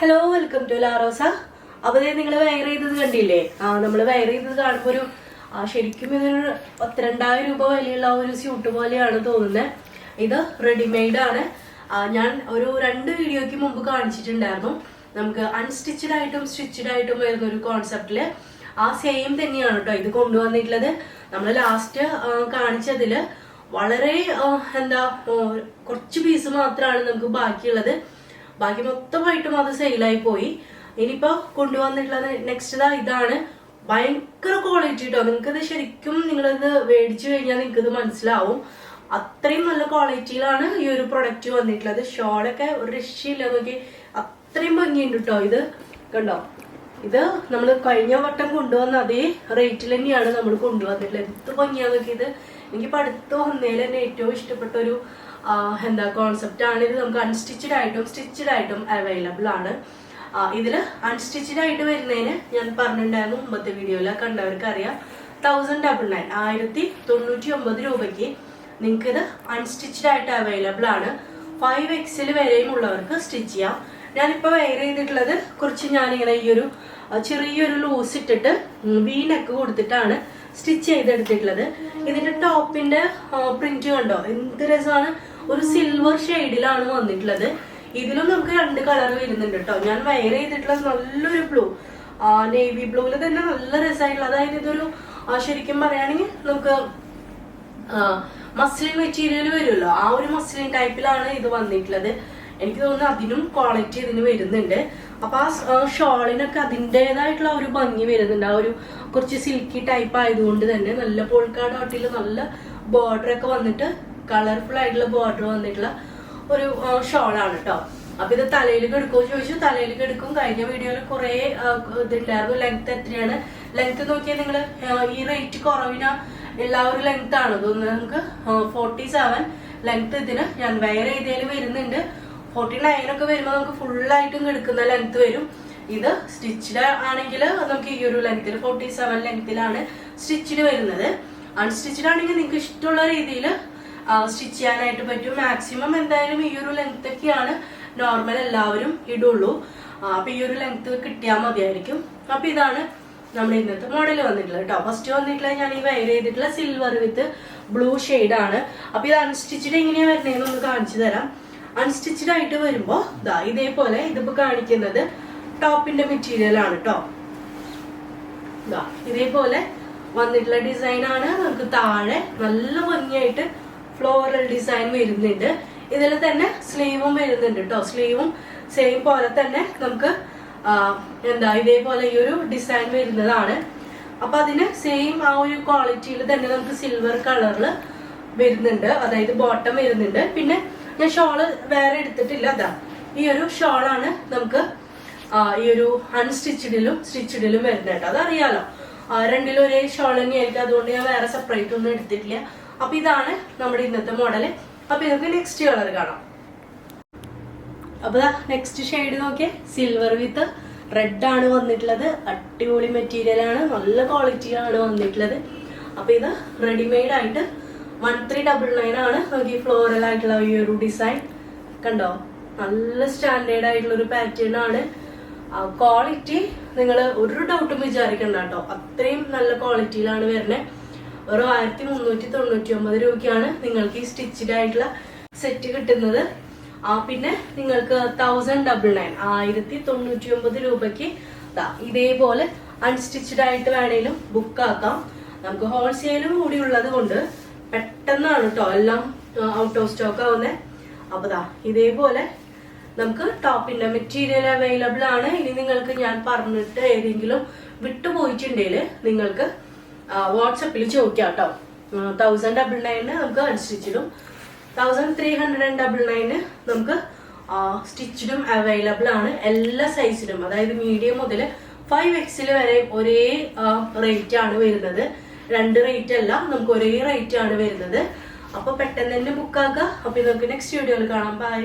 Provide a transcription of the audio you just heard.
Hello welcome to Larosa അപ്പൊ നിങ്ങൾ wire ചെയ്തത് കണ്ടില്ലേ? ആ നമ്മൾ വയർ ചെയ്തത് കാണുമ്പോൾ ഒരു ആ, ശരിക്കും ഇതൊരു പത്തിരണ്ടായിരം രൂപ വിലയുള്ള ഒരു സ്യൂട്ട് പോലെയാണ് തോന്നുന്നത് ഇത് റെഡിമെയ്ഡ് ആണ്. ഞാൻ ഒരു രണ്ട് വീഡിയോയ്ക്ക് മുമ്പ് കാണിച്ചിട്ടുണ്ടായിരുന്നു. നമുക്ക് അൺസ്റ്റിച്ചഡ് ആയിട്ടും സ്റ്റിച്ചഡ് ആയിട്ടും വരുന്ന ഒരു കോൺസെപ്റ്റിൽ ആ സെയിം തന്നെയാണ് കേട്ടോ ഇത് കൊണ്ടുവന്നിട്ടുള്ളത്. നമ്മൾ ലാസ്റ്റ് കാണിച്ചതിൽ വളരെ എന്താ കുറച്ച് പീസ് മാത്രമാണ് നമുക്ക് ബാക്കിയുള്ളത്. ബാക്കി മൊത്തമായിട്ടും അത് സെയിലായി പോയി. ഇനിയിപ്പോ കൊണ്ടുവന്നിട്ടുള്ളത് നെക്സ്റ്റ് ഇതാ ഇതാണ്. ഭയങ്കര ക്വാളിറ്റി കേട്ടോ നിങ്ങൾക്ക് ഇത് ശരിക്കും നിങ്ങളിത് മേടിച്ചു കഴിഞ്ഞാൽ നിങ്ങൾക്ക് ഇത് മനസ്സിലാവും. അത്രയും നല്ല ക്വാളിറ്റിയിലാണ് ഈ ഒരു പ്രൊഡക്റ്റ് വന്നിട്ടുള്ളത്. ഷോളൊക്കെ ഒരു രക്ഷയില്ല നോക്കി. അത്രയും ഭംഗിയുണ്ട് കേട്ടോ ഇത്. കണ്ടോ? ഇത് നമ്മൾ കഴിഞ്ഞ വട്ടം കൊണ്ടുവന്ന അതേ റേറ്റിൽ തന്നെയാണ് നമ്മൾ കൊണ്ടുവന്നിട്ടുള്ളത്. എന്ത് ഭംഗിയാ നോക്കിയത് എനിക്ക് പഠിത്തം വന്നതിൽ തന്നെ ഏറ്റവും ഇഷ്ടപ്പെട്ട ഒരു എന്താ കോൺസെപ്റ്റ് ആണ്. ഇത് നമുക്ക് അൺസ്റ്റിച്ചഡ് ആയിട്ടും സ്റ്റിച്ചഡ് ആയിട്ടും അവൈലബിൾ ആണ്. ഇതിൽ അൺസ്റ്റിച്ചഡ് ആയിട്ട് വരുന്നതിന് ഞാൻ പറഞ്ഞിട്ടുണ്ടായിരുന്നു മുമ്പത്തെ വീഡിയോയിൽ കണ്ടവർക്ക് അറിയാം തൗസൻഡ് ഡബിൾ നയൻ ആയിരത്തി തൊണ്ണൂറ്റി ഒമ്പത് രൂപയ്ക്ക് നിങ്ങൾക്ക് ഇത് അൺസ്റ്റിച്ചഡ് ആയിട്ട് അവൈലബിൾ ആണ്. ഫൈവ് എക്സിൽ വരെയും ഉള്ളവർക്ക് സ്റ്റിച്ച് ചെയ്യാം. ഞാനിപ്പോൾ വെയർ ചെയ്തിട്ടുള്ളത് കുറച്ച് ഞാനിങ്ങനെ ഈ ഒരു ചെറിയൊരു ലൂസ് ഇട്ടിട്ട് വീനൊക്കെ നെക്ക് കൊടുത്തിട്ടാണ്. സ്റ്റിച്ച് ചെയ്തെടുത്തിട്ടുള്ളത്. ഇതിന്റെ ടോപ്പിന്റെ പ്രിന്റ് കണ്ടോ? എന്ത് രസമാണ്. ഒരു സിൽവർ ഷെയ്ഡിലാണ് വന്നിട്ടുള്ളത്. ഇതിലും നമുക്ക് രണ്ട് കളർ വരുന്നുണ്ട് കേട്ടോ ഞാൻ വയർ ചെയ്തിട്ടുള്ളത് നല്ലൊരു ബ്ലൂ നേവി ബ്ലൂവിൽ തന്നെ നല്ല രസമായിട്ടുള്ള അതായത് ഇതൊരു ശരിക്കും പറയുകയാണെങ്കിൽ നമുക്ക് മസ്ലിൻ മെറ്റീരിയൽ വരുമല്ലോ. ആ ഒരു മസ്ലിൻ ടൈപ്പിലാണ് ഇത് വന്നിട്ടുള്ളത്. എനിക്ക് തോന്നുന്നു അതിനും ക്വാളിറ്റി ഇതിന് വരുന്നുണ്ട്. അപ്പൊ ആ ഷോളിനൊക്കെ അതിന്റെതായിട്ടുള്ള ഒരു ഭംഗി വരുന്നുണ്ട്. ആ ഒരു കുറച്ച് സിൽക്കി ടൈപ്പ് ആയതുകൊണ്ട് തന്നെ നല്ല പോൾക്കാ ഡോട്ടിൽ നല്ല ബോർഡർ ഒക്കെ വന്നിട്ട് കളർഫുൾ ആയിട്ടുള്ള ബോർഡർ വന്നിട്ടുള്ള ഒരു ഷോളാണ് കേട്ടോ അപ്പൊ ഇത് തലയിൽ കെടുക്കുമോ ചോദിച്ചു. തലയിൽ കെടുക്കും. കഴിഞ്ഞ വീഡിയോയിൽ കുറെ ഇതുണ്ടായിരുന്നു. ലെങ്ത് എത്രയാണ്? ലെങ്ത് നോക്കിയാൽ നിങ്ങൾ ഈ റേറ്റ് കുറവിന് ഉള്ള ഒരു ലെങ്ത് ആണ്. ഇതൊന്ന് നമുക്ക് ഫോർട്ടി സെവൻ ലെങ്ത് ഇതിന് ഞാൻ വെയർ ചെയ്തതിൽ വരുന്നുണ്ട്. ഫോർട്ടി ഒക്കെ വരുമ്പോൾ നമുക്ക് ഫുള്ളായിട്ടും കിടക്കുന്ന ലെങ്ത് വരും. ഇത് സ്റ്റിച്ചിഡ് ആണെങ്കിൽ നമുക്ക് ഈ ഒരു ലെങ്ത്തിൽ ഫോർട്ടി സെവൻ ലെങ്ത്തിലാണ് സ്റ്റിച്ചിഡ് വരുന്നത്. അൺസ്റ്റിച്ചിഡ് ആണെങ്കിൽ നിങ്ങൾക്ക് ഇഷ്ടമുള്ള രീതിയിൽ സ്റ്റിച്ച് ചെയ്യാനായിട്ട് പറ്റും. മാക്സിമം എന്തായാലും ഈ ഒരു ലെങ്ത് ഒക്കെയാണ് നോർമൽ എല്ലാവരും ഇടുള്ളൂ. അപ്പൊ ഈ ഒരു ലെങ്ത് കിട്ടിയാൽ മതിയായിരിക്കും. അപ്പൊ ഇതാണ് നമ്മുടെ ഇന്നത്തെ മോഡൽ വന്നിട്ടുള്ളത് കേട്ടോ ഫസ്റ്റ് വന്നിട്ടുള്ളത് ഞാൻ ഈ വയർ ചെയ്തിട്ടുള്ള സിൽവർ വിത്ത് ബ്ലൂ ആണ്. അപ്പൊ ഇത് അൺസ്റ്റിച്ചഡ് എങ്ങനെയാണ് വരുന്നതെന്ന് ഒന്ന് കാണിച്ചു തരാം. അൺസ്റ്റിച്ചഡ് ആയിട്ട് വരുമ്പോ ദാ ഇതേപോലെ ഇതിപ്പോ കാണിക്കുന്നത് ടോപ്പിന്റെ മെറ്റീരിയൽ ആണ് കേട്ടോ ഇതാ ഇതേപോലെ വന്നിട്ടുള്ള ഡിസൈൻ ആണ്. നമുക്ക് താഴെ നല്ല ഭംഗിയായിട്ട് ഫ്ലോറൽ ഡിസൈൻ വരുന്നുണ്ട്. ഇതിൽ തന്നെ സ്ലീവും വരുന്നുണ്ട് കേട്ടോ സ്ലീവും സെയിം പോലെ തന്നെ നമുക്ക് എന്താ ഇതേപോലെ ഈ ഒരു ഡിസൈൻ വരുന്നതാണ്. അപ്പൊ അതിന് സെയിം ആ ഒരു ക്വാളിറ്റിയിൽ തന്നെ നമുക്ക് സിൽവർ കളറിൽ വരുന്നുണ്ട്. അതായത് ബോട്ടം വരുന്നുണ്ട്. പിന്നെ ഞാൻ ഷോൾ വേറെ എടുത്തിട്ടില്ല അതാ ഈ ഒരു ഷോളാണ് നമുക്ക് ഈ ഒരു അൺസ്റ്റിച്ചിഡിലും സ്റ്റിച്ചിഡിലും വരുന്നത് കേട്ടോ. അതറിയാലോ. രണ്ടിലും ഒരേ ഷോൾ തന്നെയായിരിക്കും. അതുകൊണ്ട് ഞാൻ വേറെ സെപ്പറേറ്റ് ഒന്നും എടുത്തിട്ടില്ല. അപ്പൊ ഇതാണ് നമ്മുടെ ഇന്നത്തെ മോഡൽ അപ്പൊ ഇതൊക്കെ നെക്സ്റ്റ് കളർ കാണാം. അപ്പൊ നെക്സ്റ്റ് ഷെയ്ഡ് നോക്കിയേ. സിൽവർ വിത്ത് റെഡ് ആണ് വന്നിട്ടുള്ളത്. അടിപൊളി മെറ്റീരിയൽ ആണ്. നല്ല ക്വാളിറ്റിയാണ് വന്നിട്ടുള്ളത്. അപ്പൊ ഇത് റെഡിമെയ്ഡ് ആയിട്ട് വൺ ത്രീ ഡബിൾ നയൻ ആണ്. നോക്കി ഫ്ലോറൽ ആയിട്ടുള്ള ഈ ഒരു ഡിസൈൻ കണ്ടോ? നല്ല സ്റ്റാൻഡേർഡ് ആയിട്ടുള്ള ഒരു പാറ്റേൺ ആണ്. ക്വാളിറ്റി നിങ്ങൾ ഒരു ഡൗട്ടും വിചാരിക്കണ്ട കേട്ടോ. അത്രയും നല്ല ക്വാളിറ്റിയിലാണ് വരുന്നത് ഒരു ആയിരത്തി മുന്നൂറ്റി തൊണ്ണൂറ്റി ഒമ്പത് രൂപയ്ക്കാണ് നിങ്ങൾക്ക് ഈ സ്റ്റിച്ചഡ് ആയിട്ടുള്ള സെറ്റ് കിട്ടുന്നത്. ആ പിന്നെ നിങ്ങൾക്ക് തൗസൻഡ് ഡബിൾ നയൻ ആയിരത്തി തൊണ്ണൂറ്റി ഒമ്പത് രൂപയ്ക്ക് ഇതേപോലെ അൺസ്റ്റിച്ചഡ് ആയിട്ട് വേണേലും ബുക്ക് ആക്കാം. നമുക്ക് ഹോൾസെയിലും കൂടി ഉള്ളത് കൊണ്ട് പെട്ടെന്നാണ് കേട്ടോ എല്ലാം ഔട്ട് ഓഫ് സ്റ്റോക്ക് ആവുന്നത് അപ്പൊ ദാ ഇതേപോലെ നമുക്ക് ടോപ്പിന്റെ മെറ്റീരിയൽ അവൈലബിൾ ആണ്. ഇനി നിങ്ങൾക്ക് ഞാൻ പറഞ്ഞിട്ട് ഏതെങ്കിലും വിട്ടുപോയിട്ടുണ്ടെങ്കിൽ നിങ്ങൾക്ക് വാട്സപ്പിൽ ചോദിക്കാം കേട്ടോ തൗസൻഡ് ഡബിൾ നയന് നമുക്ക് അൺസ്റ്റിച്ചിടും thousand three hundred and double nine നമുക്ക് സ്റ്റിച്ചിടും അവൈലബിൾ ആണ്. എല്ലാ സൈസിലും അതായത് മീഡിയം മുതൽ ഫൈവ് എക്സിൽ വരെ ഒരേ റേറ്റ് ആണ് വരുന്നത്. രണ്ട് റേറ്റ് അല്ല നമുക്ക് ഒരേ റേറ്റ് ആണ് വരുന്നത്. അപ്പൊ പെട്ടെന്ന് തന്നെ ബുക്ക് ആക്കുക അപ്പൊ നമുക്ക് നെക്സ്റ്റ് വീഡിയോയിൽ കാണാം. ബൈ